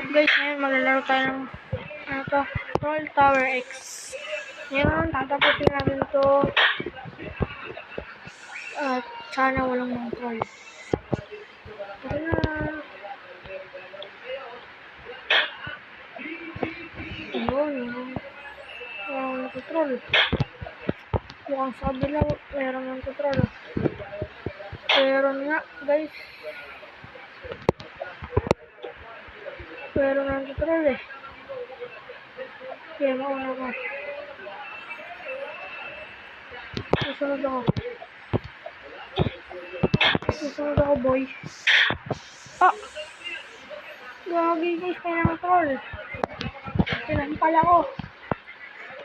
Guys, ngayon maglalaro tayo ng ano to, Roll Tower X. Ngayon, tatapusin natin to at sana walang mga troll. Tara na! Ayun, yun. Walang nagtutroll. Mukhang sa kabila, meron ng tutroll. Meron nga, guys. Meron ng tutroll eh. Kaya mauna ko. Susunod ako. Susunod ako, boy. Ah! Gagi guys, kaya ng troll. Tinampal ako.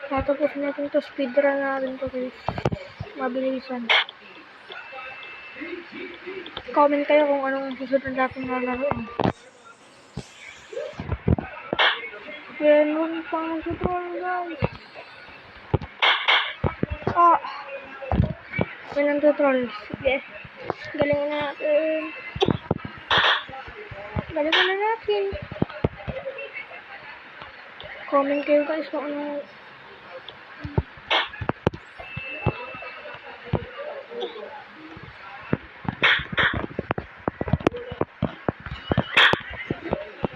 Tatapos natin to, speedrun natin to guys. Mabilisan. Comment kayo kung anong susunod natin na laruin. Meron pang tutorial guys. Ah! Walang tutorial. Sige. Galingan na natin. Galingan na natin. Comment kayo guys kung ano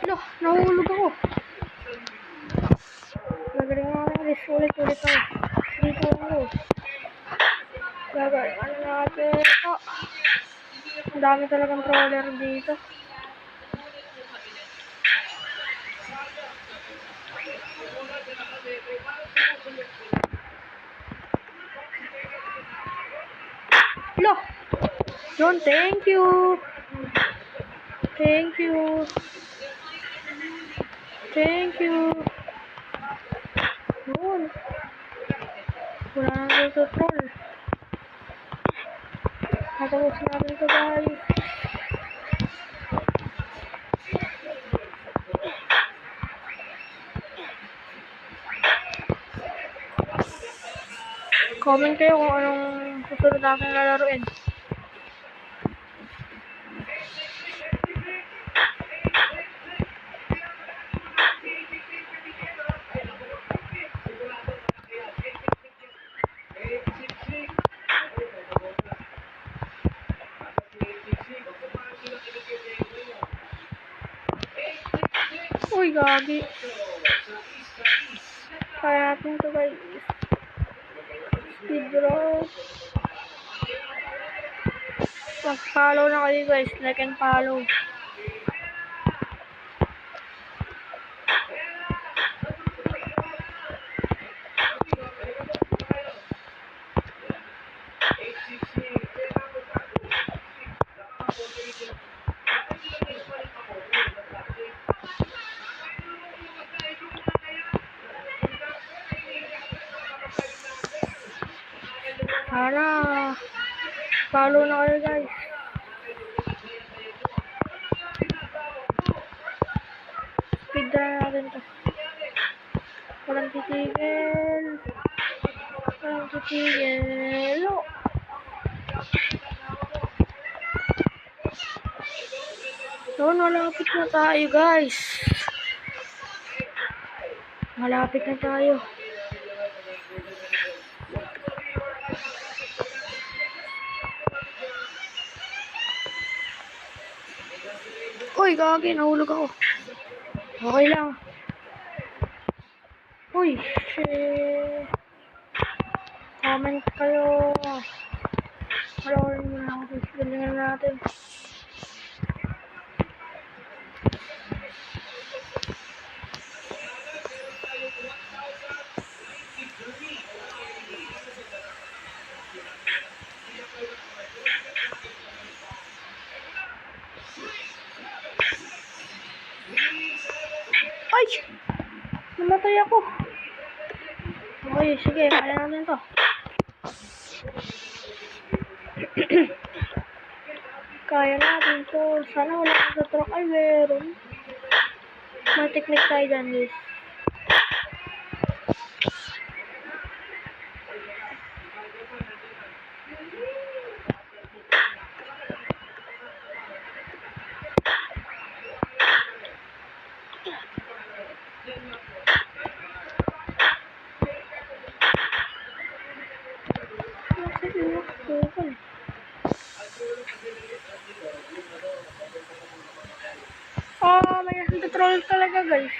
Loh, nahulog ako. Gagaling nga ako guys. Ulit ulit ako. Dito ako. Gagaling ano natin ito. Ang dami talagang troller dito. Loh! John, thank you. Thank you. Thank you. Yun. Wala nang nagtutroll. Natapos natin ito guys. Comment kayo kung anong susunod natin lalaroin. Uy, gagi. Kaya natin ito guys. Speed draw. Mag-follow na kayo Sana. Follow na kayo guys. Speed draw natin to. Walang titigil. Walang titigil. Oh. Yun, malapit na tayo guys. Malapit na tayo. Uy, gagi, nahulog ako. Okay lang. Uy, shit. Comment kayo. Malawin mo na ako. Galingan natin. Ay! Namatay ako. Okay, sige. Kaya natin to. Kaya natin to. Sana wala kang sa truck. Ay, meron. Technique tayo dyan, guys. Sige, okay. Oh, may nasa-troll talaga, guys.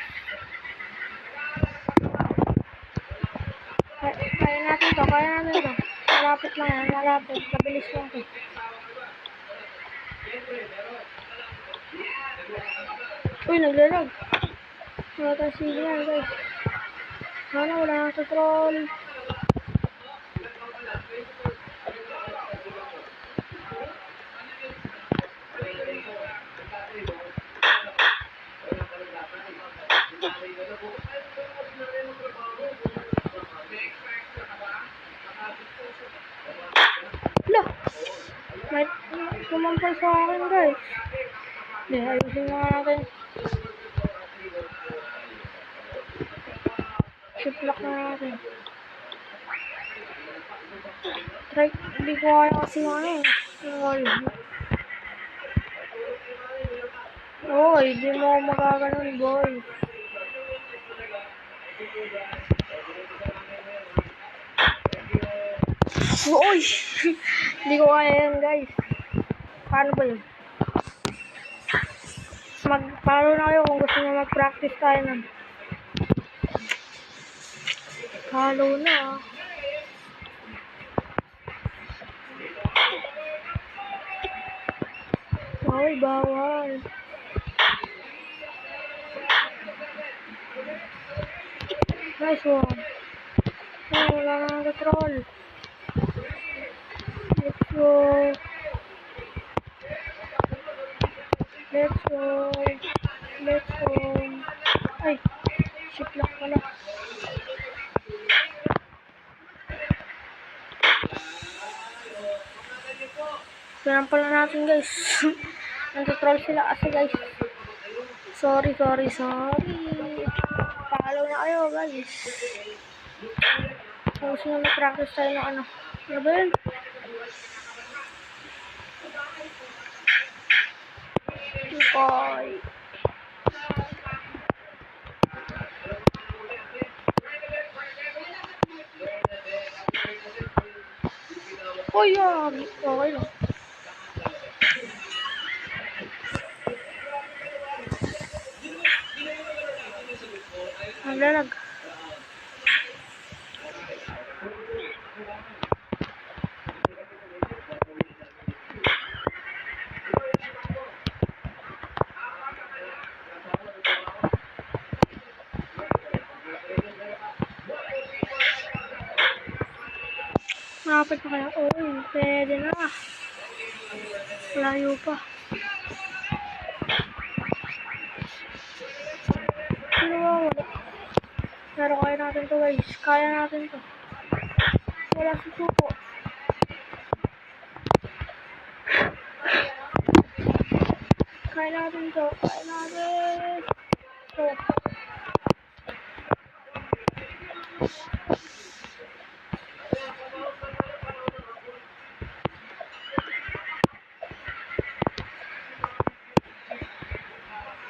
Kaya, natin to, kaya natin to. Malapit lang yan, malapit. Mabilis lang to. Uy, naglalag. Wala tayong signal, guys. Sana wala nasa troll. Lo! May tumampal sa akin, guys. Hindi, ayusin nga natin. Shift lock na natin. Try, hindi ko kaya kasi ano eh. Yung wall. Oy, di mo magaganon, boy. Uy! Hindi ko kaya yan, guys. Paano ba yun? Mag, follow na kayo kung gusto nyo mag-practice tayo nun. Follow na. ah. Bawal. Nice one. Oh, wala na control. Let's go. Let's go. Let's go. Ay, shit lock pala. Kailan pala natin guys. Nag-troll sila kasi guys. Sorry, sorry, sorry. Follow na kayo guys. Kung gusto nyo mag-practice tayo ng ano. Ano ba? Okay. Oh, yeah. Okay lang. Naglalag. Malapit na kaya? Oo, pwede na. Layo pa. Sino ba wala? Pero kaya natin to guys. Kaya natin to. Wala si Suko. Kaya natin to. Kaya natin. To.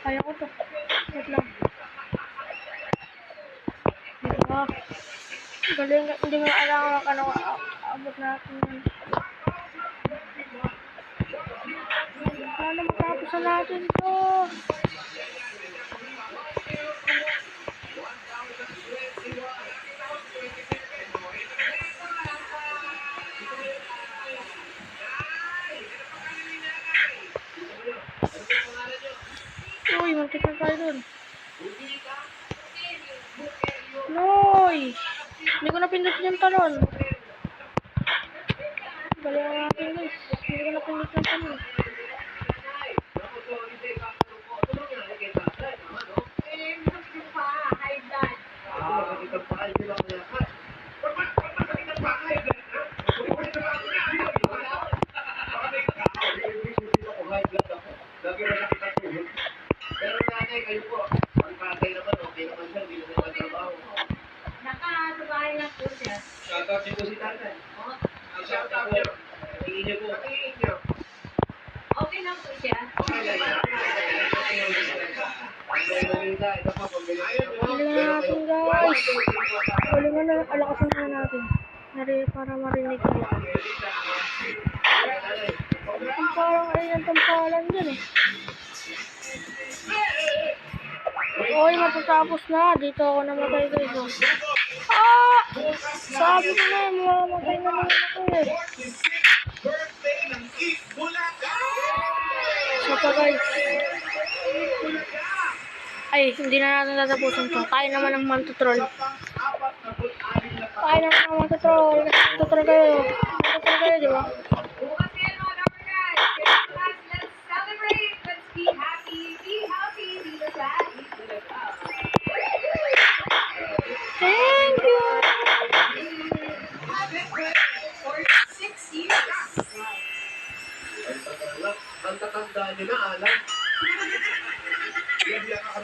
Kaya ko to. Wait lang. Diba? Galing, hindi mo alam kung ano abot natin yun. Sana matapos na natin to. Uy, na tayo dun. Noy! Hindi ko napindot yung talon. Galing ang akin guys. Hindi ko napindot yung talon. Pero nanay, kayo po, ang tatay naman, okay naman siya, hindi naman nagtrabaho. Nakasubahay na po siya. Shoutout niyo po si tatay. Ang shoutout niyo. Tingin niyo po. Tingin niyo. Okay na po siya. Okay na yan. Okay na yan. sila. Ito pa, pambili. Galingan na guys. Galingan na, alakasan na natin. Nari, para marinig ko. Ang parang ayun ang tampalan dyan eh. Oy, matatapos na. Dito ako namatay guys. Oh. Ah! Sabi ko na eh, mamamatay na naman ako eh. So pa guys. Ay, hindi na natin tatapusin to. Kaya naman ng mantutrol. Kaya naman ng mantutrol. Mantutrol kayo. Mantutrol kayo, di ba? Thank you! Ang tatanda, nyo na, alam.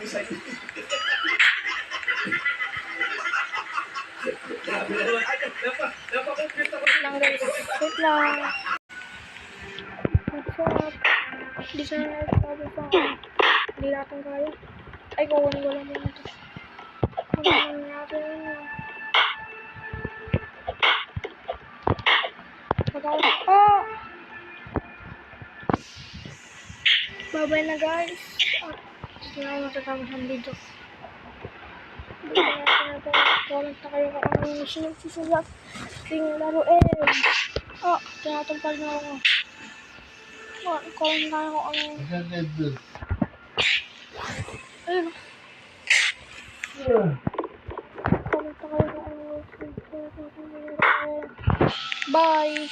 Bibigyan ka kami sa iyo. Grabe naman. Napa, napakompute ako. Wait lang guys. Wait lang. What's up? Hindi siya na nagsasabi sa akin. Hindi natin kaya. Ay, kukunin ko lang muna ito. Kukunin natin yun. Pagkakas. Oh! Bye-bye na guys. Ako matatapos ang video. Comment na kayo kung anong gusto nyo susulat. Ting laruin. Oh, tinatampal na ako. Oh, comment na kayo kung anong... Ayun. Comment na kayo kung anong gusto nyo susulat. Bye!